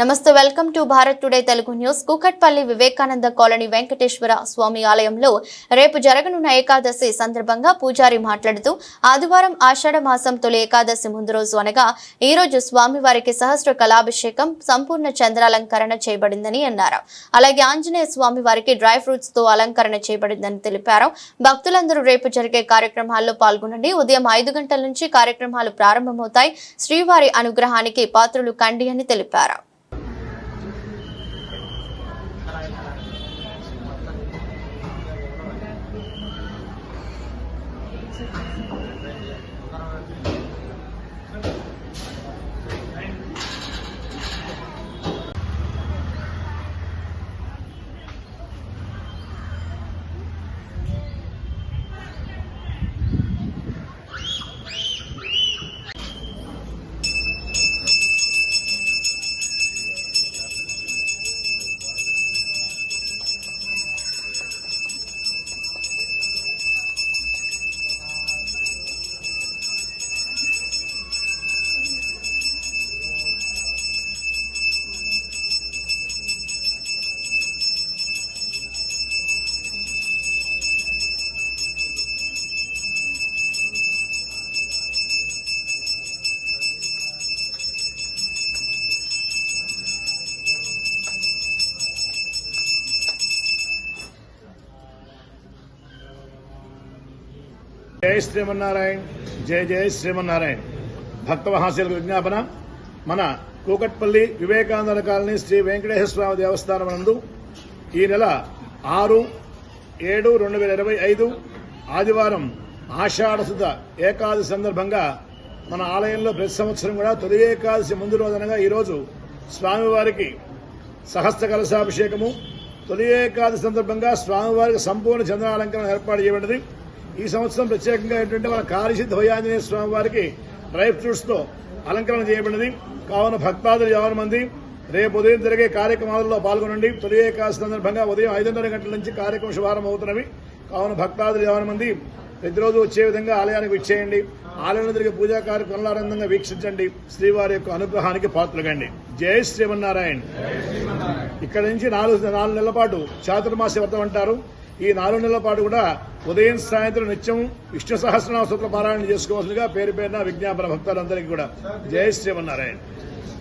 నమస్తే welcome to Bharat today Telugu news. Kukatpally Vivekananda colony Venkateswara Swamy ఆలయంలో రేపు జరగనున్న ఏకాదశి సందర్భంగా పూజారి మాట్లాడుతూ ఆదివారం ఆషాఢ మాసం తొలి ఏకాదశి ముందు రోజు అనగా ఈ రోజు స్వామివారికి సహస్ర కళాభిషేకం సంపూర్ణ చంద్రాలంకరణ చేయబడిందని అన్నారు. అలాగే ఆంజనేయ స్వామి వారికి డ్రై ఫ్రూట్స్తో అలంకరణ చేయబడిందని తెలిపారు. భక్తులందరూ రేపు జరిగే కార్యక్రమాల్లో పాల్గొనండి. ఉదయం ఐదు గంటల నుంచి కార్యక్రమాలు ప్రారంభమవుతాయి. శ్రీవారి అనుగ్రహానికి పాత్రులు కండి అని తెలిపారు. Thank you. జై శ్రీమన్నారాయణ జై జై శ్రీమన్నారాయణ. భక్త మహాశీలకు విజ్ఞాపన. మన కూకట్పల్లి వివేకానంద కాలనీ శ్రీ వెంకటేశ్వర స్వామి దేవస్థానం నందు ఈ నెల ఆరు ఏడు రెండు వేల ఇరవై ఐదు ఆదివారం ఆషాఢశుద్ధ ఏకాదశి సందర్భంగా మన ఆలయంలో ప్రతి సంవత్సరం కూడా తొలి ఏకాదశి ముందు రోజనగా ఈరోజు స్వామివారికి సహస్ర కలశాభిషేకము. తొలి ఏకాదశి సందర్భంగా స్వామివారికి సంపూర్ణ చంద్రాలంకరణ ఏర్పాటు చేయబడింది ఈ సంవత్సరం ప్రత్యేకంగా ఏంటంటే మన కాళీసిద్ధ భయాంజనేయ స్వామి వారికి డ్రై ఫ్రూట్స్తో అలంకరణ చేయబడినది. కావున భక్తాదులు యావన మంది రేపు ఉదయం జరిగే కార్యక్రమాలలో పాల్గొనండి. తొలి ఏకాదశి సందర్భంగా ఉదయం ఐదున్నర గంటల నుంచి కార్యక్రమం శుభారంభం అవుతున్నవి. కావున భక్తాదులు యావన మంది ప్రతిరోజు వచ్చే విధంగా ఆలయానికి విచ్చేయండి ఆలయంలో జరిగే పూజా కార్యక్రమాలు ఆనందంగా వీక్షించండి. శ్రీవారి యొక్క అనుగ్రహానికి పాత్రగండి జై శ్రీమన్నారాయణ. ఇక్కడ నుంచి నాలుగు నాలుగు నెలల పాటు చాతుర్మాస వ్రతం అంటారు. ఈ నాలుగు నెలల పాటు కూడా ఉదయం సాయంత్రం నిత్యం విష్ణు సహస్రనామ సూత్ర పారాయణ చేసుకోవాల్సిందిగా పేరు పేరున విజ్ఞాపన భక్తులందరికీ కూడా జయ శ్రీమన్నారాయణ.